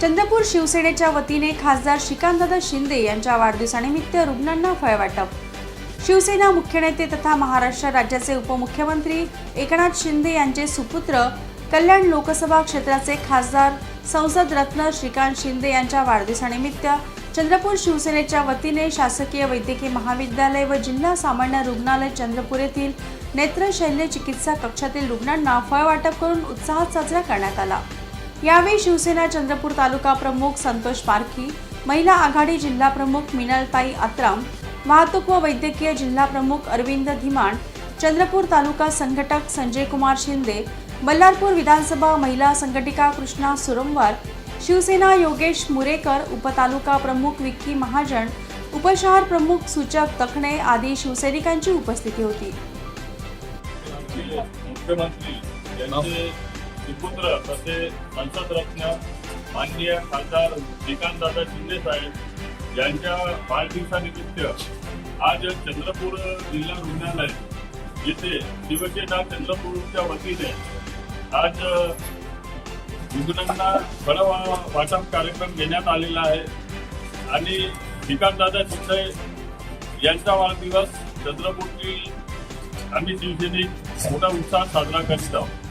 चंद्रपूर शिवसेनेच्या वतीने खासदार श्रीकांतदादा शिंदे यांच्या वाढदिवसानिमित्त रुग्णांना फळवाटप. शिवसेना मुख्य नेते तथा महाराष्ट्र राज्याचे उपमुख्यमंत्री एकनाथ शिंदे यांचे सुपुत्र कल्याण लोकसभा क्षेत्राचे खासदार संसद रत्न श्रीकांत शिंदे यांच्या वाढदिवसानिमित्त चंद्रपूर शिवसेनेच्या वतीने शासकीय वैद्यकीय महाविद्यालय व जिल्हा सामान्य रुग्णालय चंद्रपूर येथील नेत्रशल्य चिकित्सा कक्षातील रुग्णांना फळ वाटप करून उत्साहात साजरा करण्यात आला. यावेळी शिवसेना चंद्रपूर तालुका प्रमुख संतोष पारखी महिला आघाडी जिल्हा प्रमुख मिनलताई आत्राम वाहतूक व वैद्यकीय जिल्हा प्रमुख अरविंद धीमान चंद्रपूर तालुका संघटक संजय कुमार शिंदे बल्लारपूर विधानसभा महिला संघटिका कृष्णा सुरंवार शिवसेना योगेश मुरेकर उपतालुका प्रमुख विक्की महाजन उपशहर प्रमुख सूचक तखणे आदी शिवसैनिकांची उपस्थिती होती. आमचे सुपुत्र तसे संसदरत्न माननीय खासदार श्रीकांतदादा शिंदे साहेब यांच्या वाढदिवसानिमित्त आज चंद्रपूर जिल्हा रुग्णालय येथे शिवसेना चंद्रपूरच्या वतीने आज रुग्णांना फळ वाटप कार्यक्रम घेण्यात आलेला आहे. आणि श्रीकांतदादा शिंदे यांचा वाढदिवस चंद्रपूरची आम्ही शिवसैनिक मोठा उत्साह साजरा करीत आहोत.